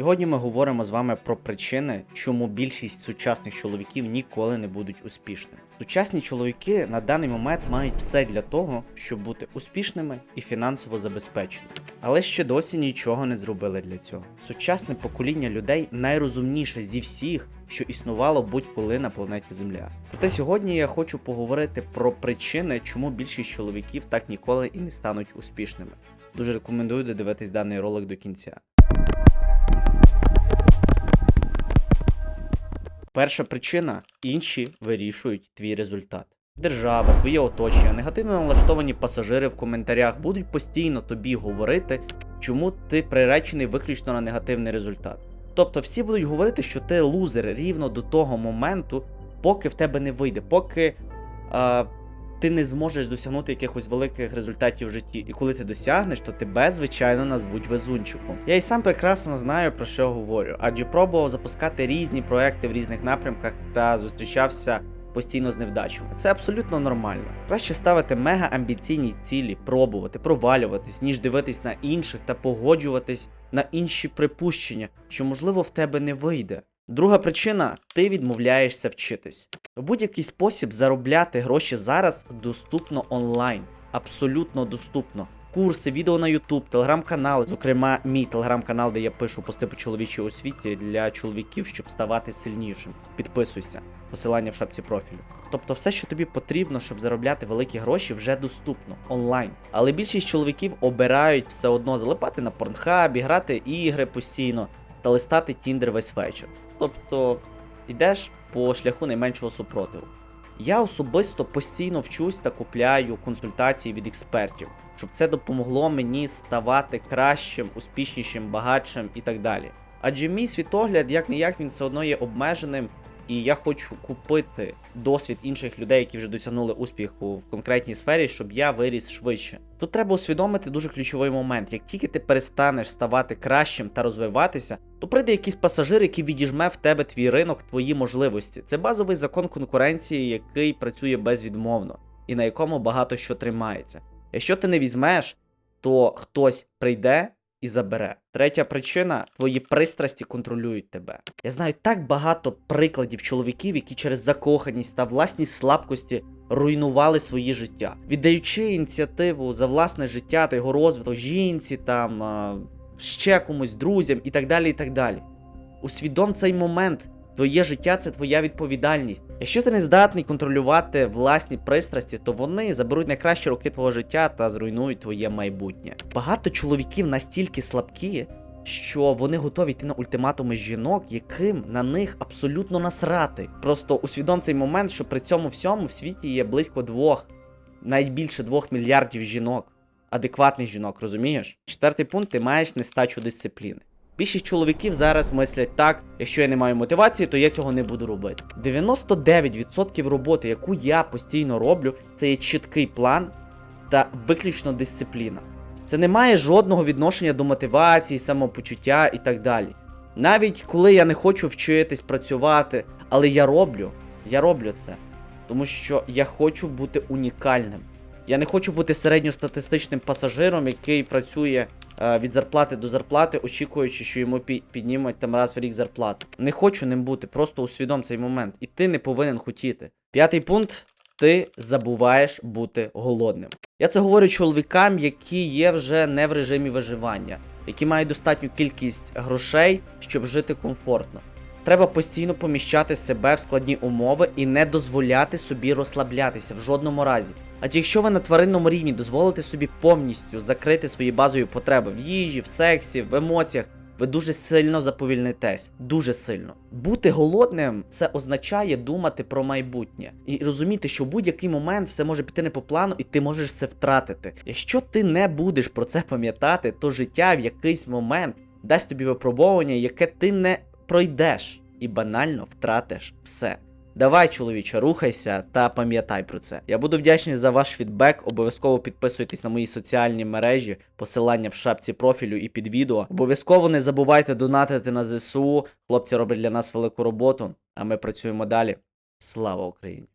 Сьогодні ми говоримо з вами про причини, чому більшість сучасних чоловіків ніколи не будуть успішними. Сучасні чоловіки на даний момент мають все для того, щоб бути успішними і фінансово забезпеченими, але ще досі нічого не зробили для цього. Сучасне покоління людей найрозумніше зі всіх, що існувало будь-коли на планеті Земля. Проте сьогодні я хочу поговорити про причини, чому більшість чоловіків так ніколи і не стануть успішними. Дуже рекомендую додивитись даний ролик до кінця. Перша причина інші вирішують твій результат. Держава, твоє оточення, негативно налаштовані пасажири в коментарях будуть постійно тобі говорити, чому ти приречений виключно на негативний результат. Тобто всі будуть говорити, що ти лузер рівно до того моменту, поки в тебе не вийде, поки а, ти не зможеш досягнути якихось великих результатів в житті. І коли ти досягнеш, то тебе, звичайно, назвуть везунчиком. Я і сам прекрасно знаю про що говорю, адже пробував запускати різні проекти в різних напрямках та зустрічався постійно з невдачами. Це абсолютно нормально. Краще ставити мега амбіційні цілі, пробувати, провалюватись, ніж дивитись на інших та погоджуватись на інші припущення, що можливо в тебе не вийде. Друга причина ти відмовляєшся вчитись. Будь-який спосіб заробляти гроші зараз доступно онлайн, абсолютно доступно. Курси, відео на YouTube, телеграм-канали, зокрема, мій телеграм-канал, де я пишу пости по чоловічій освіті для чоловіків, щоб ставати сильнішим. Підписуйся, посилання в шапці профілю. Тобто, все, що тобі потрібно, щоб заробляти великі гроші, вже доступно онлайн. Але більшість чоловіків обирають все одно залипати на порнхабі, грати ігри постійно та листати Тіндер весь вечір. Тобто йдеш по шляху найменшого супротиву. Я особисто постійно вчусь та купляю консультації від експертів, щоб це допомогло мені ставати кращим, успішнішим, багатшим і так далі. Адже мій світогляд, як не як він все одно є обмеженим, і я хочу купити досвід інших людей, які вже досягнули успіху в конкретній сфері, щоб я виріс швидше. Тут треба усвідомити дуже ключовий момент: як тільки ти перестанеш ставати кращим та розвиватися, то прийде якийсь пасажир, який відіжме в тебе твій ринок, твої можливості. Це базовий закон конкуренції, який працює безвідмовно і на якому багато що тримається. Якщо ти не візьмеш, то хтось прийде і забере. Третя причина твої пристрасті контролюють тебе. Я знаю так багато прикладів чоловіків, які через закоханість та власні слабкості руйнували своє життя, віддаючи ініціативу за власне життя та його розвиток жінці, там ще комусь, друзям і так далі. і так далі. Усвідом цей момент. Твоє життя це твоя відповідальність. Якщо ти не здатний контролювати власні пристрасті, то вони заберуть найкращі роки твого життя та зруйнують твоє майбутнє. Багато чоловіків настільки слабкі, що вони готові йти на ультиматуми жінок, яким на них абсолютно насрати. Просто усвідом цей момент, що при цьому всьому в світі є близько двох, навіть більше двох мільярдів жінок, адекватних жінок, розумієш? Четвертий пункт ти маєш нестачу дисципліни. Більшість чоловіків зараз мислять так, якщо я не маю мотивації, то я цього не буду робити. 99% роботи, яку я постійно роблю, це є чіткий план та виключно дисципліна. Це не має жодного відношення до мотивації, самопочуття і так далі. Навіть коли я не хочу вчитись працювати, але я роблю, я роблю це. Тому що я хочу бути унікальним. Я не хочу бути середньостатистичним пасажиром, який працює е, від зарплати до зарплати, очікуючи, що йому піднімуть там раз в рік зарплату. Не хочу ним бути, просто усвідом цей момент. І ти не повинен хотіти. П'ятий пункт. Ти забуваєш бути голодним. Я це говорю чоловікам, які є вже не в режимі виживання, які мають достатню кількість грошей, щоб жити комфортно. Треба постійно поміщати себе в складні умови і не дозволяти собі розслаблятися в жодному разі. Адже якщо ви на тваринному рівні дозволите собі повністю закрити свої базові потреби в їжі, в сексі, в емоціях, ви дуже сильно заповільнитесь. Дуже сильно. Бути голодним це означає думати про майбутнє і розуміти, що в будь-який момент все може піти не по плану, і ти можеш все втратити. Якщо ти не будеш про це пам'ятати, то життя в якийсь момент дасть тобі випробовування, яке ти не пройдеш і банально втратиш все. Давай, чоловіче, рухайся та пам'ятай про це. Я буду вдячний за ваш фідбек. Обов'язково підписуйтесь на мої соціальні мережі, посилання в шапці профілю і під відео. Обов'язково не забувайте донатити на ЗСУ. Хлопці роблять для нас велику роботу, а ми працюємо далі. Слава Україні!